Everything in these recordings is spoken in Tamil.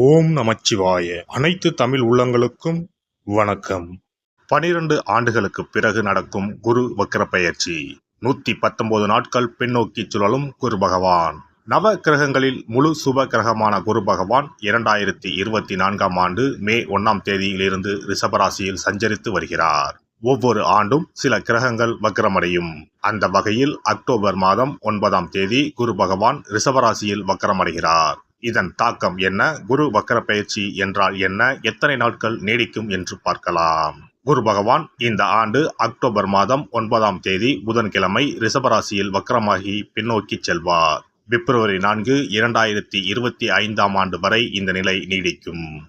ஓம் நமச்சிவாய. அனைத்து தமிழ் உள்ளங்களுக்கும் வணக்கம். பனிரெண்டு ஆண்டுகளுக்கு பிறகு நடக்கும் குரு வக்கர பயிற்சி. நூத்தி பத்தொன்பது நாட்கள் பின்னோக்கி சுழலும் குரு பகவான். நவ கிரகங்களில் முழு சுப கிரகமான குரு பகவான் இரண்டாயிரத்தி இருபத்தி நான்காம் ஆண்டு மே ஒன்னாம் தேதியிலிருந்து ரிஷபராசியில் சஞ்சரித்து வருகிறார். ஒவ்வொரு ஆண்டும் சில கிரகங்கள் வக்கரமடையும் அந்த வகையில் அக்டோபர் மாதம் ஒன்பதாம் தேதி குரு பகவான் ரிஷபராசியில் வக்கரமடைகிறார் இதன் தாக்கம் என்ன? குரு வக்கர பயிற்சி என்றால் என்ன? எத்தனை நாட்கள் நீடிக்கும் என்று பார்க்கலாம். குரு பகவான் இந்த ஆண்டு அக்டோபர் மாதம் ஒன்பதாம் தேதி புதன்கிழமை ரிஷபராசியில் வக்கரமாகி பின்னோக்கி செல்வார். பிப்ரவரி நான்கு இரண்டாயிரத்தி இருபத்தி ஐந்தாம் ஆண்டு வரை இந்த நிலை நீடிக்கும்.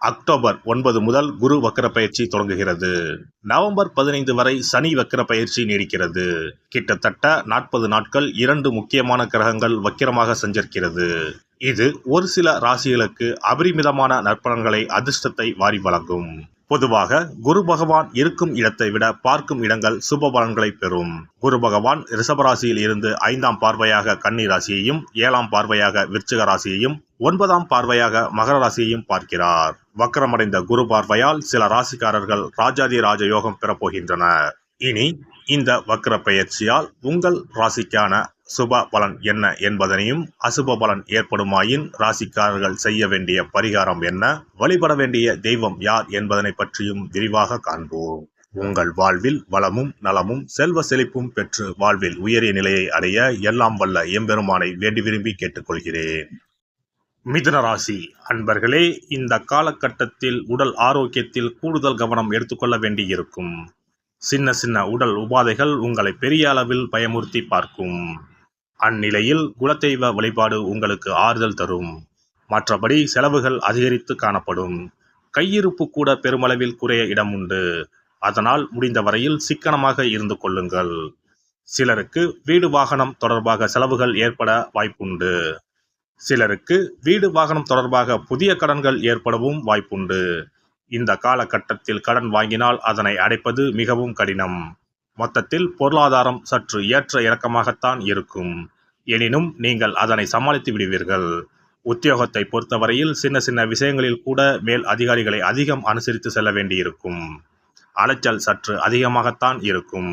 அக்டோபர் ஒன்பது முதல் குரு வக்கர பயிற்சி தொடங்குகிறது. நவம்பர் பதினைந்து வரை சனி வக்கர பயிற்சி நீடிக்கிறது. கிட்டத்தட்ட நாற்பது நாட்கள் இரண்டு முக்கியமான கிரகங்கள் வக்கிரமாக சஞ்சரிக்கிறது. இது ஒரு சில ராசிகளுக்கு அபரிமிதமான நற்பலன்களை அதிர்ஷ்டத்தை வாரி வழங்கும். பொதுவாக குரு பகவான் இருக்கும் இடத்தை விட பார்க்கும் இடங்கள் சுப பலன்களை பெறும். குரு பகவான் ரிஷபராசியில் இருந்து ஐந்தாம் பார்வையாக கன்னி ராசியையும் ஏழாம் பார்வையாக விருச்சிக ராசியையும் ஒன்பதாம் பார்வையாக மகர ராசியையும் பார்க்கிறார். வக்கரமடைந்த குரு பார்வையால் சில ராசிக்காரர்கள் ராஜாதி ராஜ யோகம் பெறப்போகின்றனர் இனி இந்த வக்கர பயிற்சியால் உங்கள் ராசிக்கான சுப பலன் என்ன என்பதனையும் அசுப பலன் ஏற்படுமாயின் ராசிக்காரர்கள் செய்ய வேண்டிய பரிகாரம் என்ன? வழிபட வேண்டிய தெய்வம் யார் என்பதனை பற்றியும் விரிவாக காண்போம். உங்கள் வாழ்வில் வளமும் நலமும் செல்வ செழிப்பும் பெற்று வாழ்வில் உயரிய நிலையை அடைய எல்லாம் வல்ல எம்பெருமானை வேண்டி விரும்பி கேட்டுக்கொள்கிறேன். மிதுன ராசி அன்பர்களே இந்த காலகட்டத்தில் உடல் ஆரோக்கியத்தில் கூடுதல் கவனம் எடுத்துக்கொள்ள வேண்டியிருக்கும். சின்ன சின்ன உடல் உபாதைகள் உங்களை பெரிய அளவில் பயமுறுத்தி பார்க்கும். அந்நிலையில் குலதெய்வ வழிபாடு உங்களுக்கு ஆறுதல் தரும். மற்றபடி செலவுகள் அதிகரித்து காணப்படும். கையிருப்பு கூட பெருமளவில் குறைய இடம் உண்டு. அதனால் முடிந்த வரையில் சிக்கனமாக இருந்து கொள்ளுங்கள். சிலருக்கு வீடு வாகனம் தொடர்பாக செலவுகள் ஏற்பட வாய்ப்புண்டு. சிலருக்கு வீடு வாகனம் தொடர்பாக புதிய கடன்கள் ஏற்படவும் வாய்ப்புண்டு. இந்த காலகட்டத்தில் கடன் வாங்கினால் அதனை அடைப்பது மிகவும் கடினம். மொத்தத்தில் பொருளாதாரம் சற்று ஏற்ற இறக்கமாகத்தான் இருக்கும். எனினும் நீங்கள் அதனை சமாளித்து விடுவீர்கள். உத்தியோகத்தை பொறுத்தவரையில் சின்ன சின்ன விஷயங்களில் கூட மேல் அதிகாரிகளை அதிகம் அனுசரித்து செல்ல வேண்டியிருக்கும். அலைச்சல் சற்று அதிகமாகத்தான் இருக்கும்.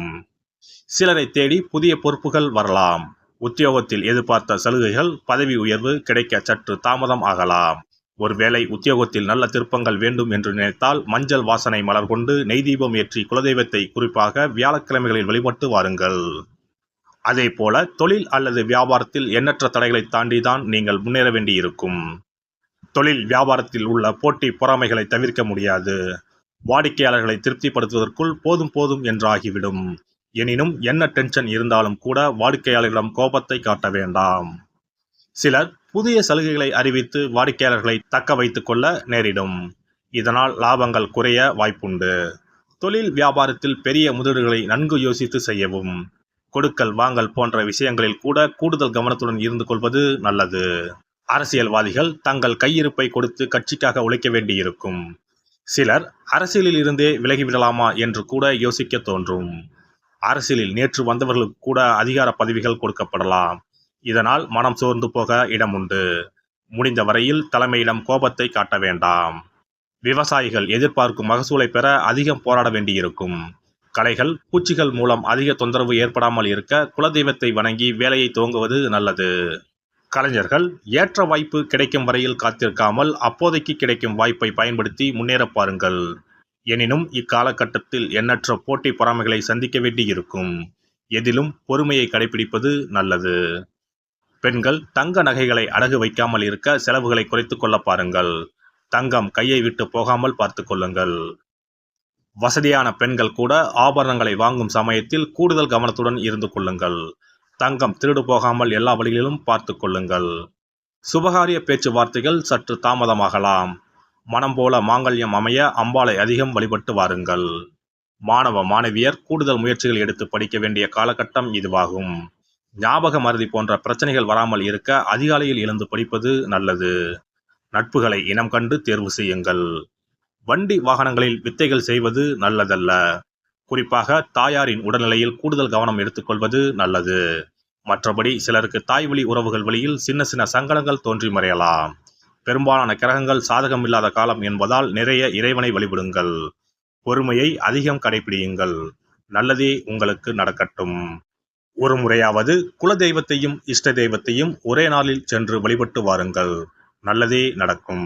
சிலரை தேடி புதிய பொறுப்புகள் வரலாம். உத்தியோகத்தில் எதிர்பார்த்த சலுகைகள் பதவி உயர்வு கிடைக்க சற்று தாமதம் ஆகலாம். ஒருவேளை உத்தியோகத்தில் நல்ல திருப்பங்கள் வேண்டும் என்று நினைத்தால் மஞ்சள் வாசனை மலர் கொண்டு நெய் தீபம் ஏற்றி குலதெய்வத்தை குறிப்பாக வியாழக்கிழமைகளில் வழிபட்டு வாருங்கள். அதே போல தொழில் அல்லது வியாபாரத்தில் எண்ணற்ற தடைகளை தாண்டி தான் நீங்கள் முன்னேற வேண்டியிருக்கும். தொழில் வியாபாரத்தில் உள்ள போட்டி பொறாமைகளை தவிர்க்க முடியாது. வாடிக்கையாளர்களை திருப்திப்படுத்துவதற்குள் போதும் போதும் என்றாகிவிடும். எனினும் என்ன டென்ஷன் இருந்தாலும் கூட வாடிக்கையாளர்களிடம் கோபத்தை காட்ட வேண்டாம். சிலர் புதிய சலுகைகளை அறிவித்து வாடிக்கையாளர்களை தக்க வைத்துக் கொள்ள நேரிடும். இதனால் லாபங்கள் குறைய வாய்ப்புண்டு. தொழில் வியாபாரத்தில் பெரிய முதலீடுகளை நன்கு யோசித்து செய்யவும் கொடுக்கல் வாங்கல் போன்ற விஷயங்களில் கூட கூடுதல் கவனத்துடன் இருந்து கொள்வது நல்லது. அரசியல்வாதிகள் தங்கள் கையிருப்பை கொடுத்து கட்சிக்காக உழைக்க வேண்டியிருக்கும். சிலர் அரசியலில் இருந்தே விலகிவிடலாமா என்று கூட யோசிக்க தோன்றும். அரசியலில் நேற்று வந்தவர்களுக்கு கூட அதிகார பதவிகள் கொடுக்கப்படலாம். இதனால் மனம் சோர்ந்து போக இடம் உண்டு. முடிந்த வரையில் தலைமையிடம் கோபத்தை காட்ட வேண்டாம். விவசாயிகள் எதிர்பார்க்கும் மகசூலை பெற அதிகம் போராட வேண்டியிருக்கும். கலைகள் பூச்சிகள் மூலம் அதிக தொந்தரவு ஏற்படாமல் இருக்க குலதெய்வத்தை வணங்கி வேலையை துவங்குவது நல்லது. கலைஞர்கள் ஏற்ற வாய்ப்பு கிடைக்கும் வரையில் காத்திருக்காமல் அப்போதைக்கு கிடைக்கும் வாய்ப்பை பயன்படுத்தி முன்னேற பாருங்கள். எனினும் இக்காலகட்டத்தில் எண்ணற்ற போட்டி பொறாமைகளை சந்திக்க வேண்டியிருக்கும். எதிலும் பொறுமையை கடைபிடிப்பது நல்லது. பெண்கள் தங்க நகைகளை அடகு வைக்காமல் இருக்க செலவுகளை குறைத்துக் கொள்ள பாருங்கள். தங்கம் கையை விட்டு போகாமல் பார்த்துக்கொள்ளுங்கள் வசதியான பெண்கள் கூட ஆபரணங்களை வாங்கும் சமயத்தில் கூடுதல் கவனத்துடன் இருந்து கொள்ளுங்கள். தங்கம் திருடு போகாமல் எல்லா வழிகளிலும் பார்த்து கொள்ளுங்கள். சுபகாரிய பேச்சுவார்த்தைகள் சற்று தாமதமாகலாம். மனம் போல மாங்கல்யம் அமைய அம்பாளை அதிகம் வழிபட்டு வாருங்கள். மாணவ மாணவியர் கூடுதல் முயற்சிகள் எடுத்து படிக்க வேண்டிய காலகட்டம் இதுவாகும். ஞாபக மறதி போன்ற பிரச்சனைகள் வராமல் இருக்க அதிகாலையில் எழுந்து படிப்பது நல்லது. நட்புகளை இனம் கண்டு தேர்வு செய்யுங்கள். வண்டி வாகனங்களில் வித்தைகள் செய்வது நல்லதல்ல. குறிப்பாக தாயாரின் உடல்நிலையில் கூடுதல் கவனம் எடுத்துக்கொள்வது நல்லது. மற்றபடி சிலருக்கு தாய் வழி உறவுகள் வழியில் சின்ன சின்ன சங்கடங்கள் தோன்றி மறையலாம். பெரும்பாலான கிரகங்கள் சாதகமில்லாத காலம் என்பதால் நிறைய இறைவனை வழிபடுங்கள். பொறுமையை அதிகம் கடைபிடியுங்கள். நல்லதே உங்களுக்கு நடக்கட்டும். ஒரு முறையாவது குலதெய்வத்தையும் இஷ்ட தெய்வத்தையும் ஒரே நாளில் சென்று வழிபட்டு வாருங்கள். நல்லதே நடக்கும்.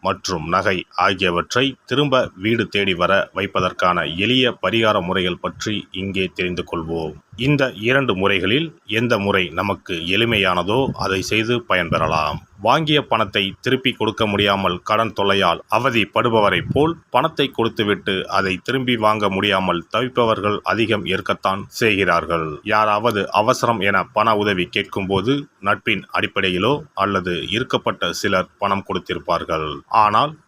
மற்றும் நகை ஆகியவற்றை திரும்ப வீடு தேடி வர வைப்பதற்கான எளிய பரிகார முறைகள் பற்றி இங்கே தெரிந்து கொள்வோம். இந்த இரண்டு முறைகளில் எந்த முறை நமக்கு எளிமையானதோ அதை செய்து பயன்பெறலாம் வாங்கிய பணத்தை திருப்பி கொடுக்க முடியாமல் கடன் தொல்லையால் அவதிப்படுபவரைப் போல் பணத்தை கொடுத்துவிட்டு அதை திரும்பி வாங்க முடியாமல் தவிப்பவர்கள் அதிகம் இருக்கத்தான் செய்கிறார்கள். யாராவது அவசரம் என பண உதவி கேட்கும்போது நட்பின் அடிப்படையிலோ அல்லது இருக்கப்பட்ட சிலர் பணம் கொடுத்திருப்பார்கள். ஆனால்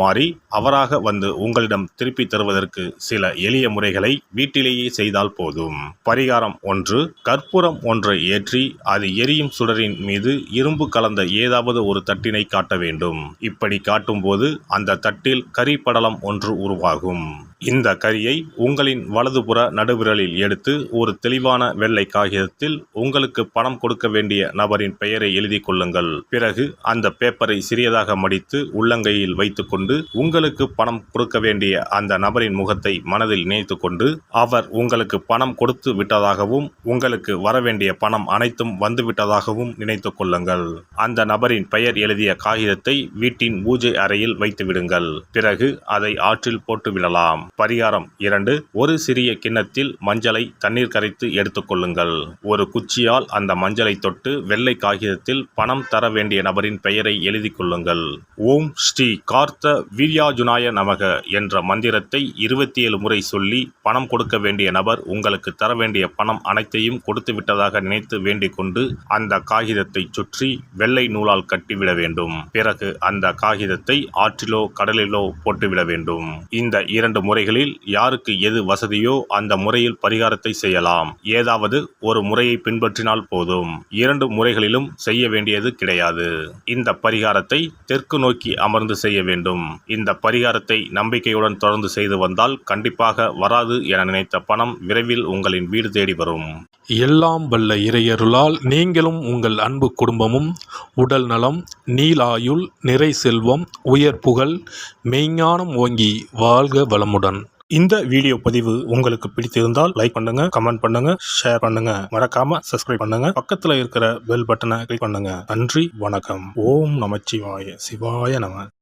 மாறி அவராக வந்து உங்களிடம் திருப்பி தருவதற்கு சில எளிய முறைகளை வீட்டிலேயே செய்தால் போதும். பரிகாரம் ஒன்று கற்பூரம் ஒன்றை ஏற்றி அது எரியும் சுடரின் மீது இரும்பு கலந்த ஏதாவது ஒரு தட்டினை காட்ட வேண்டும். இப்படி காட்டும்போது அந்த தட்டில் கரி படலம் ஒன்று உருவாகும். இந்த கரியை உங்களின் வலதுபுற நடுவிரலில் எடுத்து ஒரு தெளிவான வெள்ளை காகிதத்தில் உங்களுக்கு பணம் கொடுக்க வேண்டிய நபரின் பெயரை எழுதி கொள்ளுங்கள். பிறகு அந்த பேப்பரை சிறியதாக மடித்து உள்ளங்கையில் கொண்டு உங்களுக்கு பணம் கொடுக்க வேண்டிய அந்த நபரின் முகத்தை மனதில் நினைத்து கொண்டு அவர் உங்களுக்கு பணம் கொடுத்து விட்டதாகவும் உங்களுக்கு வரவேண்டிய பணம் அனைத்தும் வந்துவிட்டதாகவும் நினைத்து கொள்ளுங்கள். அந்த நபரின் பெயர் எழுதிய காகிதத்தை வீட்டின் பூஜை அறையில் வைத்து விடுங்கள். பிறகு அதை ஆற்றில் போட்டு விடலாம். பரிகாரம் இரண்டு ஒரு சிறிய கிண்ணத்தில் மஞ்சளை தண்ணீர் கரைத்து எடுத்துக்கொள்ளுங்கள் ஒரு குச்சியால் அந்த மஞ்சளை தொட்டு வெள்ளை காகிதத்தில் பணம் தர வேண்டிய நபரின் பெயரை எழுதி கொள்ளுங்கள். ஓம் ஸ்ரீ கார்த் கார்த்த வீரியாஜுனாய நமக என்ற மந்திரத்தை இருபத்தி ஏழு முறை சொல்லி பணம் கொடுக்க வேண்டிய நபர் உங்களுக்கு தர வேண்டிய பணம் அனைத்தையும் கொடுத்து விட்டதாக நினைத்து வேண்டிக் கொண்டு அந்த காகிதத்தை சுற்றி வெள்ளை நூலால் கட்டிவிட வேண்டும். பிறகு அந்த காகிதத்தை ஆற்றிலோ கடலிலோ போட்டுவிட வேண்டும். இந்த இரண்டு முறைகளில் யாருக்கு எது வசதியோ அந்த முறையில் பரிகாரத்தை செய்யலாம். ஏதாவது ஒரு முறையை பின்பற்றினால் போதும். இரண்டு முறைகளிலும் செய்ய வேண்டியது கிடையாது. இந்த பரிகாரத்தை தெற்கு நோக்கி அமர்ந்து செய்ய வேண்டும். வேண்டும் இந்த பரிகாரத்தை நம்பிக்கையுடன் தொடர்ந்து செய்து வந்தால் கண்டிப்பாக வராது என நினைத்த பணம் விரைவில் உங்களின் வீடு தேடி வரும். எல்லாம் வல்ல இறையருளால் நீங்களும் உங்கள் அன்பு குடும்பமும் உடல் நலம் நீலாயுள் நிறை செல்வம் உயர் புகழ் மெய்ஞானம் ஓங்கி வாழ்க வளமுடன். இந்த வீடியோ பதிவு உங்களுக்கு பிடித்திருந்தால் லைக் பண்ணுங்க கமெண்ட் பண்ணுங்க ஷேர் பண்ணுங்க. மறக்காம சப்ஸ்கிரைப் பண்ணுங்க. பக்கத்துல இருக்கிற பெல் பட்டனை கிளிக் பண்ணுங்க. நன்றி வணக்கம். ஓம் நமச்சிவாய. சிவாய நம.